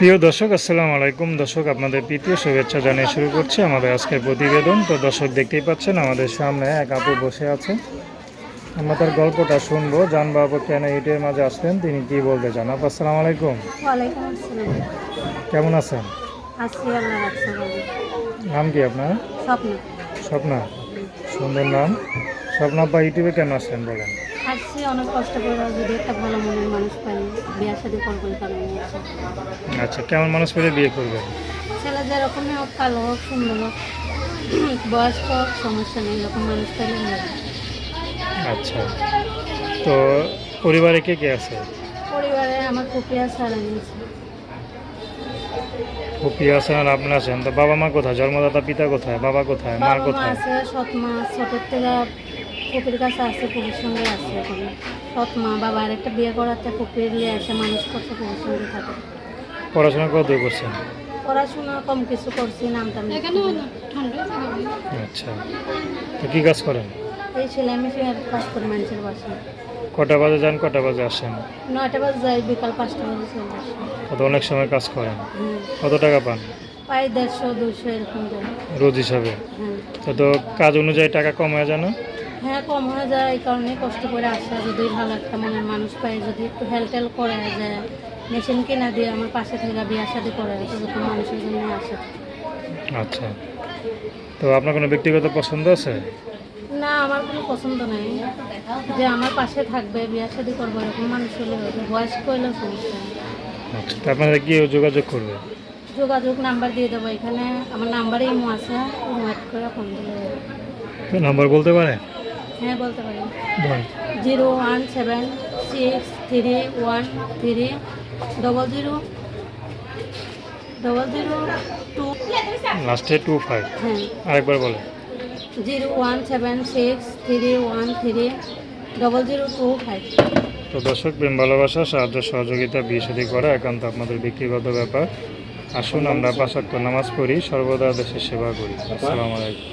প্রিয় দর্শক আসসালামু আলাইকুম। দর্শক আপনাদের প্রীতীয় শুভেচ্ছা জানিয়ে শুরু করছি আমাদের আজকের প্রতিবেদন। তো দর্শক দেখতেই পাচ্ছেন আমাদের সামনে এক আপু বসে আছে। আমরা তার গল্পটা শুনব। জান বাবু কেন ইটের মাঝে আসলেন? তিনি কি বলতে চান? আপু আসসালামু আলাইকুম। কেমন আছেন? নাম কি আপনার? স্বপ্ন। স্বপ্না। সুন্দর নাম। স্বপ্না বা ইউটিউবে কেন আসলেন বলেন? আসছি অনেক কষ্ট করে যদি একটা ভালো মনের মানুষ পাই বিয়ার সাথে করবেন কারণ আচ্ছা কেমন মানুষ পেলে বিয়ে করবেন ছেলে যেরকমই হোক কালো হোক সুন্দর হোক বয়স্ক হোক সমস্যা নেই এরকম মানুষ পেলে আচ্ছা তো পরিবারে কে কে আছে? পরিবারে আমার কুপিয়া সারা নিয়েছে ফুপি আছেন আপনি আছেন তো বাবা মা কোথায়? জন্মদাতা পিতা কোথায়? বাবা কোথায়? মা কোথায়? আছে সৎ মা ছোটোর থেকে কুপির কাছে আছে কুপির সঙ্গে আছে এখন। সৎ মা বাবার একটা বিয়ে করাতে কুপির নিয়ে এসে মানুষ করছে কুপির সঙ্গে থাকে। পড়াশোনা কত করছেন? পড়াশোনা কম কিছু করছি নামটা আচ্ছা। তো কী কাজ করেন? এই সেলাই মেশিনের কাজ করি মানুষের বাসায়। কটা বাজে যান কটা বাজে আসেন? নয়টা বাজে যাই বিকাল পাঁচটা বাজে চলে আসি। কত অনেক সময় কাজ করেন? কত টাকা পান? প্রায় দেড়শো দুশো এরকম রোজ হিসাবে? হ্যাঁ। তো তো কাজ অনুযায়ী টাকা কম হয়ে যায় না হ্যাঁ কম হয়ে যায় এই কারণে কষ্ট করে আসা যদি ভালো একটা মনের মানুষ পাই যদি একটু হেল্প টেল করে যায় মেশিন কিনা দিয়ে আমার পাশে থেকে বিয়ে শাদি করে এরকম মানুষের জন্য আসে আচ্ছা। তো আপনার কোনো ব্যক্তিগত পছন্দ আছে? না আমার কোনো পছন্দ নেই। যে আমার পাশে থাকবে বিয়ে শাদি করব এরকম মানুষ হলে হলেও সমস্যা। আচ্ছা তো আপনারা কি যোগাযোগ করবে? যোগাযোগ নাম্বার দিয়ে দেবো এখানে। আমার নাম্বারে ইমো আছে অ্যাড করে ফোন দিলে। নাম্বার বলতে পারেন? হ্যাঁ বলতে পারি। বল। Zero one seven six three one three double zero double zero two. লাস্টে টু ফাইভ। হ্যাঁ। আরেকবার বলে। Zero one seven six three one three double zero two five. তো দর্শক প্রেম ভালোবাসা সাহায্য সহযোগিতা বিয়ে করা একান্ত আপনাদের ব্যক্তিগত ব্যাপার। আসুন আমরা পাঁচাত্তর নামাজ পড়ি সর্বদা দেশের সেবা করি। আসসালামু আলাইকুম।